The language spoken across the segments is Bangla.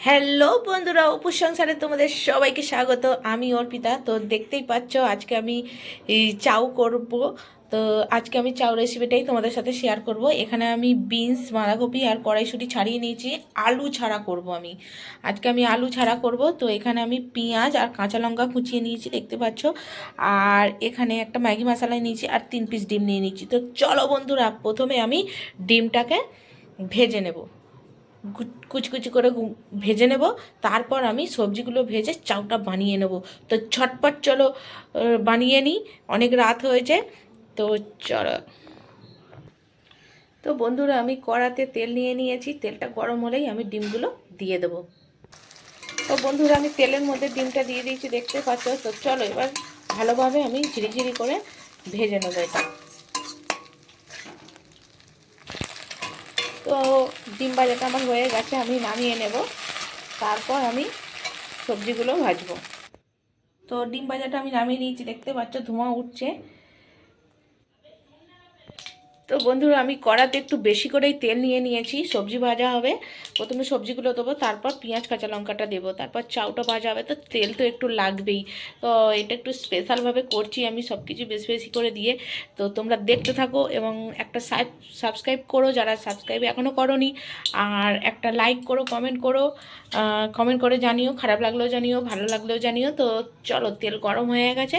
হ্যালো বন্ধুরা অপুর সংসারে তোমাদের সবাইকে স্বাগত। আমি অর্পিতা, তো দেখতেই পাচ্ছ আজকে আমি চাউ করব। তো আজকে আমি চাউ রেসিপিটাই তোমাদের সাথে শেয়ার করব। এখানে আমি বিনস বাঁধাকপি আর কড়াইশুঁটি ছাড়িয়ে নিয়েছি। আলু ছাড়া করব আমি। আজকে আমি আলু ছাড়া করব। তো এখানে আমি পেঁয়াজ আর কাঁচা লঙ্কা কুচিয়ে নিয়েছি, দেখতে পাচ্ছ। আর এখানে একটা ম্যাগি মশলা নিয়েছি আর তিন পিস ডিম নিয়ে নিয়েছি। তো চলো বন্ধুরা, প্রথমে আমি ডিমটাকে ভেজে নেব। কু- কুচি কুচি করে ভেজে নেব। তারপর আমি সবজিগুলো ভেজে চাউটা বানিয়ে নেব। তো ছটপট চলো বানিয়ে নিই। অনেক রাত হয়েছে। তো চলো। তো বন্ধুরা, আমি কড়াতে তেল নিয়ে নিয়েছি। তেলটা গরম হলেই আমি ডিমগুলো দিয়ে দেবো। তো বন্ধুরা, আমি তেলের মধ্যে ডিমটা দিয়ে দিয়েছি, দেখতে পাচ্ছ? তো চলো এবার ভালোভাবে আমি ঝিরিঝিরি করে ভেজে নেব এটা। তো ডিম ভাজাটা আমার হয়ে গেছে, আমি নামিয়ে নেব। তারপর আমি সবজিগুলো ভাজবো। তো ডিম ভাজাটা আমি নামিয়ে নিয়েছি, দেখতে পাচ্ছ ধোঁয়া উঠছে। তো বন্ধুরা, আমি কড়াতে একটু বেশি করেই তেল নিয়ে নিয়েছি। সবজি ভাজা হবে। প্রথমে সবজিগুলো দেবো, তারপর পেঁয়াজ, কাঁচা লঙ্কাটা দেবো, তারপর চাউটা ভাজা হবে। তো তেল তো একটু লাগবেই। তো এটা একটু স্পেশালভাবে করছি আমি সব কিছু বেশি বেশি করে দিয়ে। তো তোমরা দেখতে থাকো এবং একটা সাবস্ক্রাইব করো যারা সাবস্ক্রাইব এখনও করনি। আর একটা লাইক করো কমেন্ট করো। কমেন্ট করে জানিও, খারাপ লাগলেও জানিও, ভালো লাগলেও জানিও। তো চলো, তেল গরম হয়ে গেছে।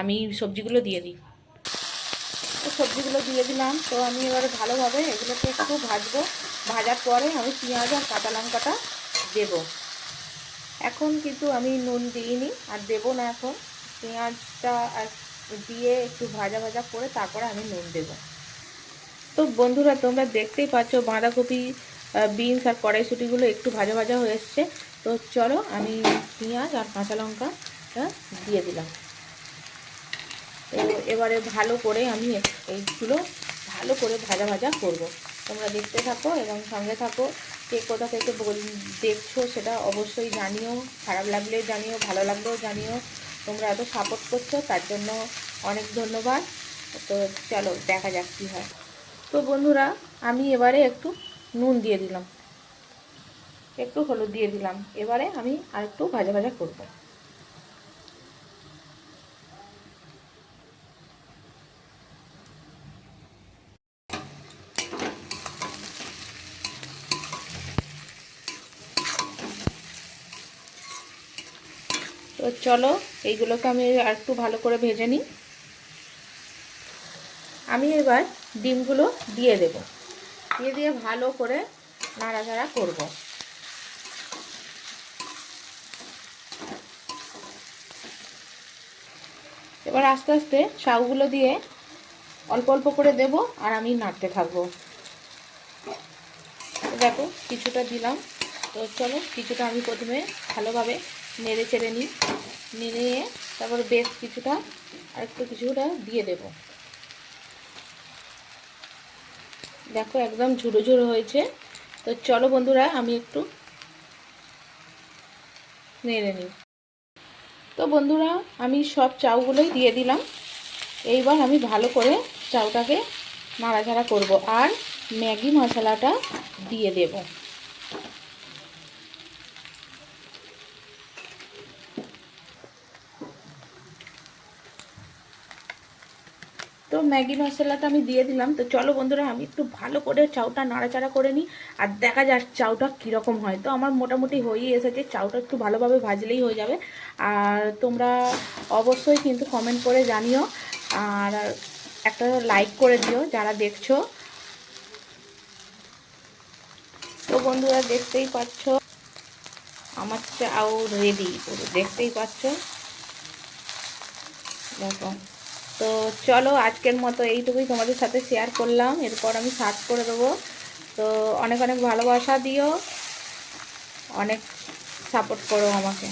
আমি সবজিগুলো দিয়ে দিই। সবজিগুলো দিয়ে দিলাম। তো আমি এবারে ভালোভাবে এগুলোকে একটু ভাজবো। ভাজার পরে আমি পেঁয়াজ আর কাঁচা লঙ্কাটা দেবো। এখন কিন্তু আমি নুন দিইনি আর দেবো না এখন। পেঁয়াজটা দিয়ে একটু ভাজা ভাজা করে তারপরে আমি নুন দেবো। তো বন্ধুরা, তোমরা দেখতেই পাচ্ছ বাঁধাকপি বিনস আর কড়াইশুটিগুলো একটু ভাজা ভাজা হয়ে এসছে। তো চলো আমি পেঁয়াজ আর কাঁচা লঙ্কাটা দিয়ে দিলাম। এবারে ভালো করে আমি এইগুলো ভালো করে ভাজা ভাজা করব। তোমরা দেখতে থাকো এবং সঙ্গে থাকো। কে কোথা থেকে বল দেখছ সেটা অবশ্যই জানিও। খারাপ লাগলে জানিও, ভালো লাগলেও জানিও। তোমরা এত সাপোর্ট করছ, তার জন্য অনেক ধন্যবাদ। তো চলো, দেখা যাক কী হয়। তো বন্ধুরা, আমি এবারে একটু নুন দিয়ে দিলাম। একটু হলুদ দিয়ে দিলাম। এবারে আমি আর একটু ভাজা ভাজা করব। তো চলো, এইগুলোকে আমি আর একটু ভালো করে ভেজে নিই। আমি এবার ডিমগুলো দিয়ে দেব। দিয়ে দিয়ে ভালো করে নাড়াচাড়া করব। এবার আস্তে আস্তে শাকগুলো দিয়ে অল্প অল্প করে দেব আর আমি নাড়তে থাকব। দেখো, কিছুটা দিলাম। তো চলো, কিছুটা আমি প্রথমে ভালোভাবে নেড়ে চেড়ে নিই। নিয়ে তারপর বেশ কিছুটা আর একটু কিছুটা দিয়ে দেব। দেখো একদম ঝুড়ো ঝুড়ো হয়েছে। তো চলো বন্ধুরা, আমি একটু নেড়ে নিই। তো বন্ধুরা, আমি সব চাউগুলোই দিয়ে দিলাম। এইবার আমি ভালো করে চাউটাকে নাড়াচাড়া করব আর ম্যাগি মশলাটা দিয়ে দেবো। তো ম্যাগি মশলাটা আমি দিয়ে দিলাম। তো চলো বন্ধুরা, আমি একটু ভালো করে চাউটা নাড়াচাড়া করে নিই আর দেখা যাক চাউটা কীরকম হয়। তো আমার মোটামুটি হয়েই এসেছে, চাউটা একটু ভালোভাবে ভাজলেই হয়ে যাবে। আর তোমরা অবশ্যই কিন্তু কমেন্ট করে জানিও আর একটা লাইক করে দিও যারা দেখছ। তো বন্ধুরা, দেখতেই পাচ্ছ, আমার চাউ রেডি দেখতেই পাচ্ছ। দেখো। তো চলো আজকের মতো এইটুকুই তোমাদের সাথে শেয়ার করলাম। এরপর আমি সার্চ করে দেবো। তো অনেক অনেক ভালোবাসা দিও। অনেক সাপোর্ট করো আমাকে।